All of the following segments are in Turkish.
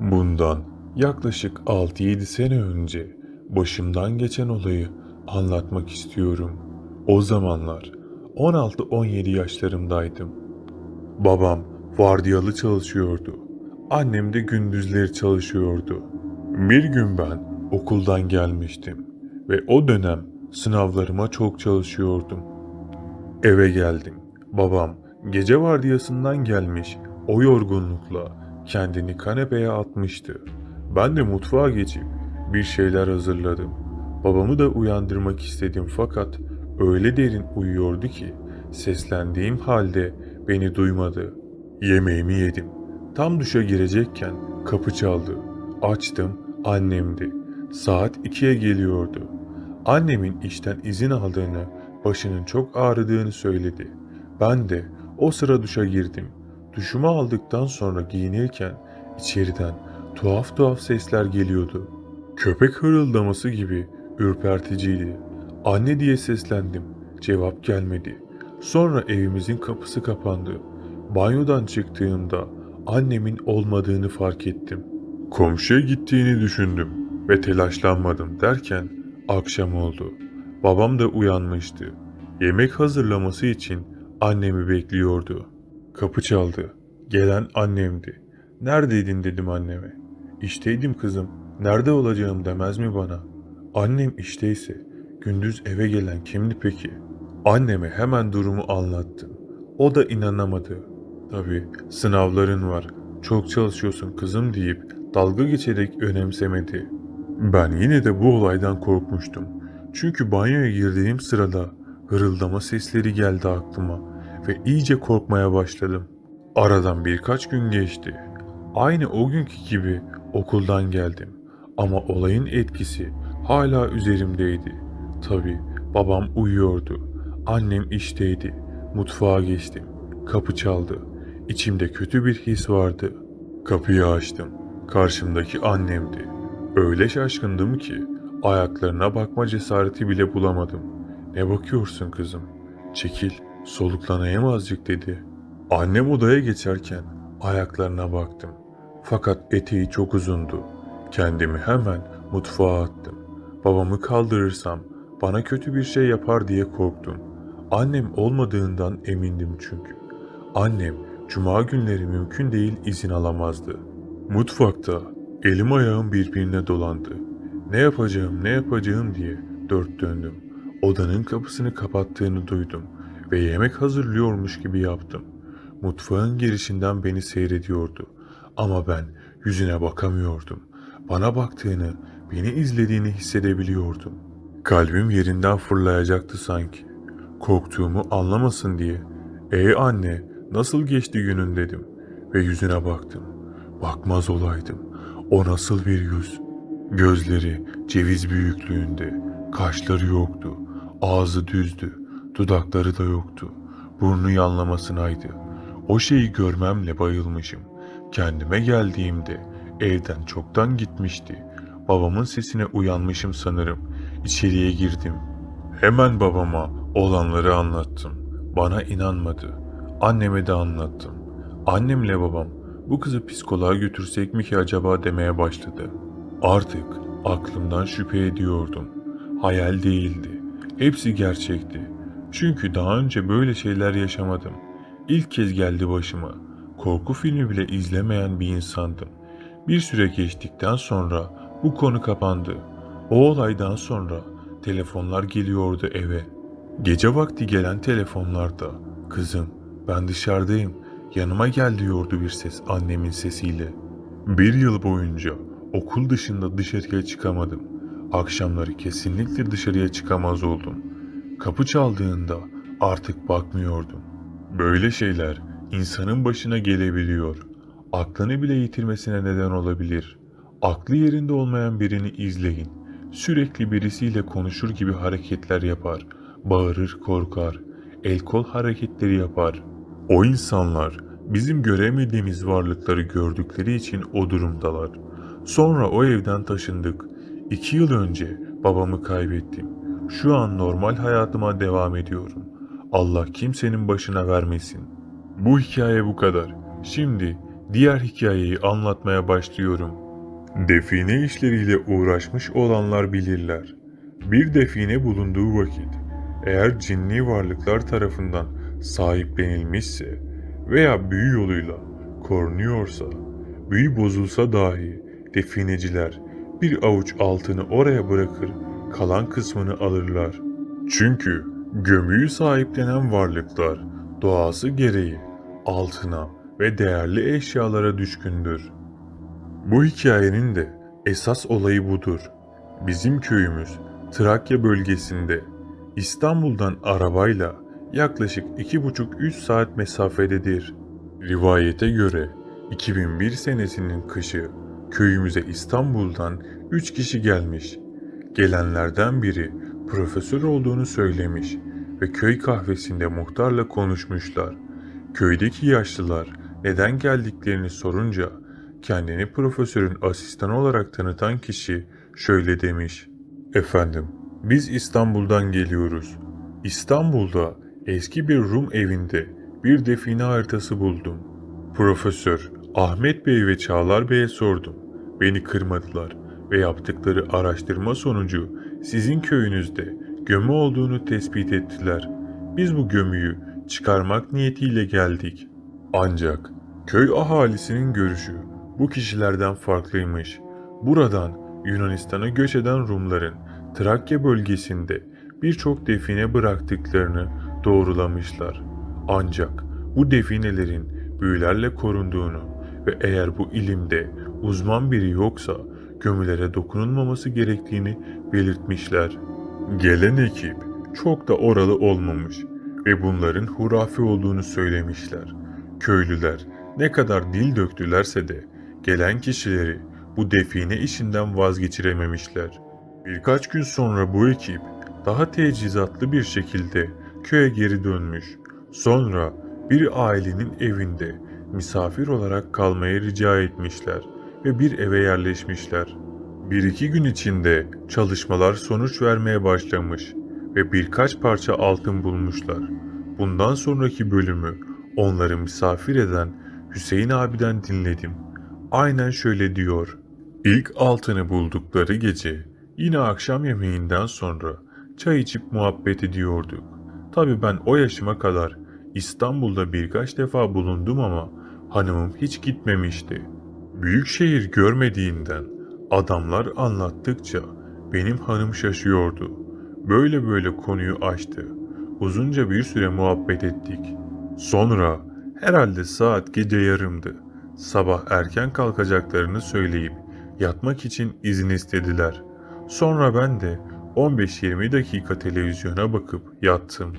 Bundan yaklaşık 6-7 sene önce başımdan geçen olayı anlatmak istiyorum. O zamanlar 16-17 yaşlarımdaydım. Babam vardiyalı çalışıyordu. Annem de gündüzleri çalışıyordu. Bir gün ben okuldan gelmiştim ve o dönem sınavlarıma çok çalışıyordum. Eve geldim. Babam gece vardiyasından gelmiş o yorgunlukla kendini kanepeye atmıştı. Ben de mutfağa geçip bir şeyler hazırladım. Babamı da uyandırmak istedim fakat öyle derin uyuyordu ki seslendiğim halde beni duymadı. Yemeğimi yedim. Tam duşa girecekken kapı çaldı. Açtım, annemdi. Saat 2'ye geliyordu. Annemin işten izin aldığını, başının çok ağrıdığını söyledi. Ben de o sıra duşa girdim. Duşumu aldıktan sonra giyinirken içeriden tuhaf tuhaf sesler geliyordu. Köpek hırıldaması gibi ürperticiydi. Anne diye seslendim. Cevap gelmedi. Sonra evimizin kapısı kapandı. Banyodan çıktığımda annemin olmadığını fark ettim. Komşuya gittiğini düşündüm ve telaşlanmadım derken akşam oldu. Babam da uyanmıştı. Yemek hazırlaması için annemi bekliyordu. Kapı çaldı. Gelen annemdi. Neredeydin dedim anneme. İşteydim kızım. Nerede olacağım demez mi bana? Annem işteyse gündüz eve gelen kimdi peki? Anneme hemen durumu anlattım. O da inanamadı. Tabii sınavların var. Çok çalışıyorsun kızım deyip dalga geçerek önemsemedi. Ben yine de bu olaydan korkmuştum. Çünkü banyoya girdiğim sırada hırıldama sesleri geldi aklıma ve iyice korkmaya başladım. Aradan birkaç gün geçti. Aynı o günkü gibi okuldan geldim. Ama olayın etkisi hala üzerimdeydi. Tabi babam uyuyordu. Annem işteydi. Mutfağa geçtim. Kapı çaldı. İçimde kötü bir his vardı. Kapıyı açtım. Karşımdaki annemdi. Öyle şaşkındım ki ayaklarına bakma cesareti bile bulamadım. Ne bakıyorsun kızım? Çekil, soluklanayım azıcık dedi. Annem odaya geçerken ayaklarına baktım. Fakat eteği çok uzundu. Kendimi hemen mutfağa attım. Babamı kaldırırsam bana kötü bir şey yapar diye korktum. Annem olmadığından emindim çünkü. Annem cuma günleri mümkün değil izin alamazdı. Mutfakta elim ayağım birbirine dolandı. Ne yapacağım ne yapacağım diye dört döndüm. Odanın kapısını kapattığını duydum ve yemek hazırlıyormuş gibi yaptım. Mutfağın girişinden beni seyrediyordu. Ama ben yüzüne bakamıyordum. Bana baktığını, beni izlediğini hissedebiliyordum. Kalbim yerinden fırlayacaktı sanki. Korktuğumu anlamasın diye. Ey anne, nasıl geçti günün dedim ve yüzüne baktım. Bakmaz olaydım. O nasıl bir yüz? Gözleri ceviz büyüklüğünde, kaşları yoktu, ağzı düzdü, dudakları da yoktu, burnu yanlamasınaydı. O şeyi görmemle bayılmışım. Kendime geldiğimde evden çoktan gitmişti. Babamın sesine uyanmışım sanırım. İçeriye girdim. Hemen babama olanları anlattım. Bana inanmadı. Anneme de anlattım. Annemle babam bu kızı psikoloğa götürsek mi ki acaba demeye başladı. Artık aklımdan şüphe ediyordum. Hayal değildi. Hepsi gerçekti. Çünkü daha önce böyle şeyler yaşamadım. İlk kez geldi başıma. Korku filmi bile izlemeyen bir insandım. Bir süre geçtikten sonra bu konu kapandı. O olaydan sonra telefonlar geliyordu eve. Gece vakti gelen telefonlarda kızım ben dışarıdayım yanıma gel diyordu bir ses annemin sesiyle. Bir yıl boyunca okul dışında dışarıya çıkamadım. Akşamları kesinlikle dışarıya çıkamaz oldum. Kapı çaldığında artık bakmıyordum. Böyle şeyler insanın başına gelebiliyor. Aklını bile yitirmesine neden olabilir. Aklı yerinde olmayan birini izleyin. Sürekli birisiyle konuşur gibi hareketler yapar. Bağırır, korkar. El kol hareketleri yapar. O insanlar bizim göremediğimiz varlıkları gördükleri için o durumdalar. Sonra o evden taşındık. İki yıl önce babamı kaybettim. Şu an normal hayatıma devam ediyorum. Allah kimsenin başına vermesin. Bu hikaye bu kadar. Şimdi diğer hikayeyi anlatmaya başlıyorum. Define işleriyle uğraşmış olanlar bilirler. Bir define bulunduğu vakit eğer cinli varlıklar tarafından sahiplenilmişse veya büyü yoluyla korunuyorsa, büyü bozulsa dahi defineciler bir avuç altını oraya bırakır, kalan kısmını alırlar. Çünkü gömüyü sahiplenen varlıklar doğası gereği altına ve değerli eşyalara düşkündür. Bu hikayenin de esas olayı budur. Bizim köyümüz Trakya bölgesinde İstanbul'dan arabayla yaklaşık 2,5-3 saat mesafededir. Rivayete göre 2001 senesinin kışı köyümüze İstanbul'dan 3 kişi gelmiş. Gelenlerden biri profesör olduğunu söylemiş ve köy kahvesinde muhtarla konuşmuşlar. Köydeki yaşlılar neden geldiklerini sorunca kendini profesörün asistanı olarak tanıtan kişi şöyle demiş. Efendim, biz İstanbul'dan geliyoruz. İstanbul'da eski bir Rum evinde bir define haritası buldum. Profesör Ahmet Bey ve Çağlar Bey'e sordum. Beni kırmadılar ve yaptıkları araştırma sonucu sizin köyünüzde gömü olduğunu tespit ettiler. Biz bu gömüyü çıkarmak niyetiyle geldik. Ancak köy ahalisinin görüşü bu kişilerden farklıymış. Buradan Yunanistan'a göç eden Rumların Trakya bölgesinde birçok define bıraktıklarını doğrulamışlar. Ancak bu definelerin büyülerle korunduğunu ve eğer bu ilimde uzman biri yoksa gömülere dokunulmaması gerektiğini belirtmişler. Gelen ekip çok da oralı olmamış ve bunların hurafe olduğunu söylemişler. Köylüler ne kadar dil döktülerse de gelen kişileri bu define işinden vazgeçirememişler. Birkaç gün sonra bu ekip daha tecizatlı bir şekilde köye geri dönmüş. Sonra bir ailenin evinde misafir olarak kalmaya rica etmişler ve bir eve yerleşmişler. Bir iki gün içinde çalışmalar sonuç vermeye başlamış ve birkaç parça altın bulmuşlar. Bundan sonraki bölümü onları misafir eden Hüseyin abiden dinledim. Aynen şöyle diyor. İlk altını buldukları gece yine akşam yemeğinden sonra çay içip muhabbet ediyorduk. Tabi ben o yaşıma kadar İstanbul'da birkaç defa bulundum ama hanımım hiç gitmemişti. Büyük şehir görmediğinden adamlar anlattıkça benim hanım şaşıyordu. Böyle böyle konuyu açtı. Uzunca bir süre muhabbet ettik. Sonra herhalde saat gece yarımdı. Sabah erken kalkacaklarını söyleyip yatmak için izin istediler. Sonra ben de 15-20 dakika televizyona bakıp yattım.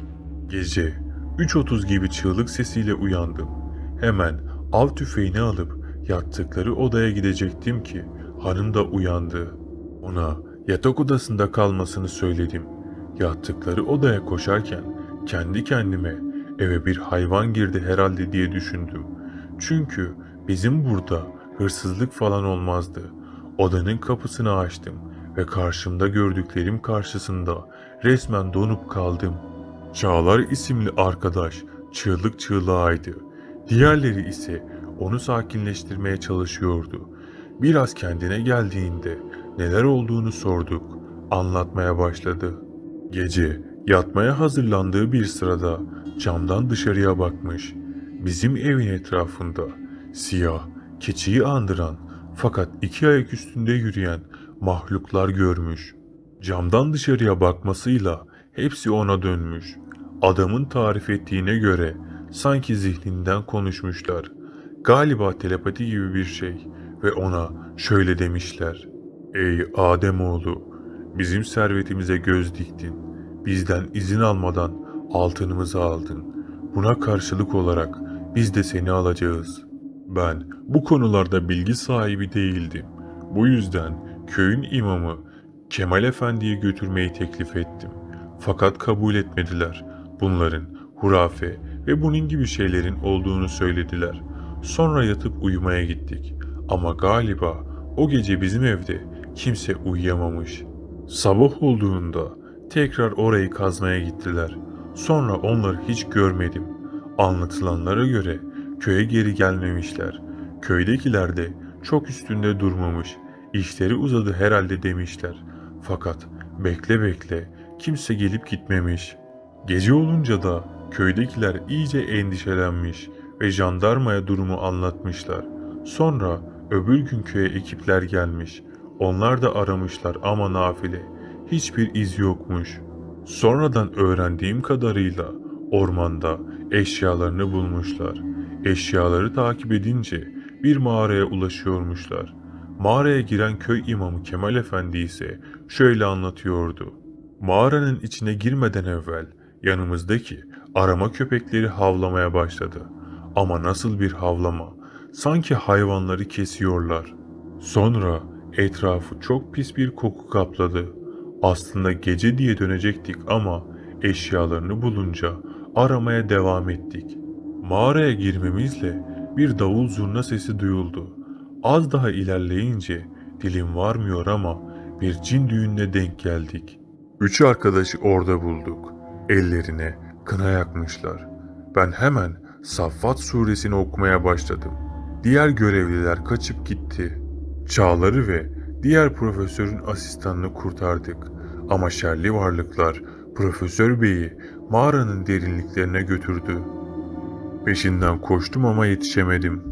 Gece 3.30 gibi çığlık sesiyle uyandım. Hemen av tüfeğini alıp yattıkları odaya gidecektim ki hanım da uyandı. Ona yatak odasında kalmasını söyledim. Yattıkları odaya koşarken kendi kendime eve bir hayvan girdi herhalde diye düşündüm. Çünkü bizim burada hırsızlık falan olmazdı. Odanın kapısını açtım ve karşımda gördüklerim karşısında resmen donup kaldım. Çağlar isimli arkadaş çığlık çığlığaydı. Diğerleri ise onu sakinleştirmeye çalışıyordu. Biraz kendine geldiğinde neler olduğunu sorduk. Anlatmaya başladı. Gece yatmaya hazırlandığı bir sırada camdan dışarıya bakmış. Bizim evin etrafında siyah, keçiyi andıran fakat iki ayak üstünde yürüyen mahluklar görmüş. Camdan dışarıya bakmasıyla hepsi ona dönmüş. Adamın tarif ettiğine göre sanki zihninden konuşmuşlar. Galiba telepati gibi bir şey ve ona şöyle demişler. Ey Ademoğlu, bizim servetimize göz diktin. Bizden izin almadan altınımızı aldın. Buna karşılık olarak biz de seni alacağız. Ben bu konularda bilgi sahibi değildim. Bu yüzden köyün imamı Kemal Efendi'yi götürmeyi teklif ettim. Fakat kabul etmediler. Bunların hurafe ve bunun gibi şeylerin olduğunu söylediler. Sonra yatıp uyumaya gittik. Ama galiba o gece bizim evde kimse uyuyamamış. Sabah olduğunda tekrar orayı kazmaya gittiler. Sonra onları hiç görmedim. Anlatılanlara göre köye geri gelmemişler. Köydekiler de çok üstünde durmamış. İşleri uzadı herhalde demişler. Fakat bekle bekle kimse gelip gitmemiş. Gece olunca da köydekiler iyice endişelenmiş ve jandarmaya durumu anlatmışlar. Sonra öbür gün köye ekipler gelmiş. Onlar da aramışlar ama nafile. Hiçbir iz yokmuş. Sonradan öğrendiğim kadarıyla ormanda eşyalarını bulmuşlar. Eşyaları takip edince bir mağaraya ulaşıyormuşlar. Mağaraya giren köy imamı Kemal Efendi ise şöyle anlatıyordu. Mağaranın içine girmeden evvel yanımızdaki arama köpekleri havlamaya başladı. Ama nasıl bir havlama? Sanki hayvanları kesiyorlar. Sonra etrafı çok pis bir koku kapladı. Aslında gece diye dönecektik ama eşyalarını bulunca aramaya devam ettik. Mağaraya girmemizle bir davul zurna sesi duyuldu. Az daha ilerleyince dilim varmıyor ama bir cin düğününe denk geldik. Üç arkadaşı orada bulduk. Ellerine kına yakmışlar. Ben hemen Saffat suresini okumaya başladım. Diğer görevliler kaçıp gitti. Çağları ve diğer profesörün asistanını kurtardık. Ama şerli varlıklar Profesör Bey'i mağaranın derinliklerine götürdü. Peşinden koştum ama yetişemedim.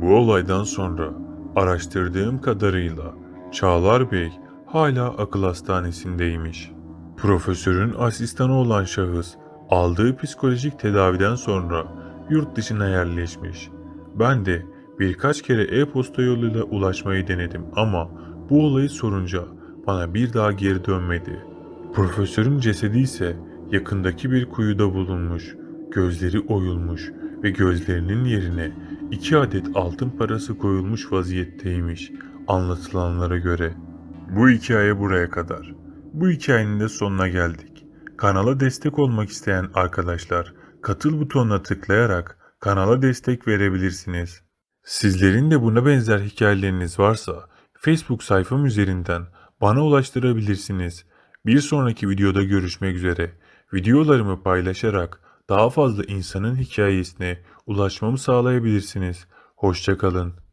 Bu olaydan sonra araştırdığım kadarıyla Çağlar Bey hala akıl hastanesindeymiş. Profesörün asistanı olan şahıs aldığı psikolojik tedaviden sonra yurt dışına yerleşmiş. Ben de birkaç kere e-posta yoluyla ulaşmayı denedim ama bu olayı sorunca bana bir daha geri dönmedi. Profesörün cesedi ise yakındaki bir kuyuda bulunmuş. Gözleri oyulmuş ve gözlerinin yerine iki adet altın parası koyulmuş vaziyetteymiş anlatılanlara göre. Bu hikaye buraya kadar. Bu hikayenin de sonuna geldik. Kanala destek olmak isteyen arkadaşlar katıl butonuna tıklayarak kanala destek verebilirsiniz. Sizlerin de buna benzer hikayeleriniz varsa Facebook sayfam üzerinden bana ulaştırabilirsiniz. Bir sonraki videoda görüşmek üzere. Videolarımı paylaşarak daha fazla insanın hikayesine ulaşmamı sağlayabilirsiniz. Hoşçakalın.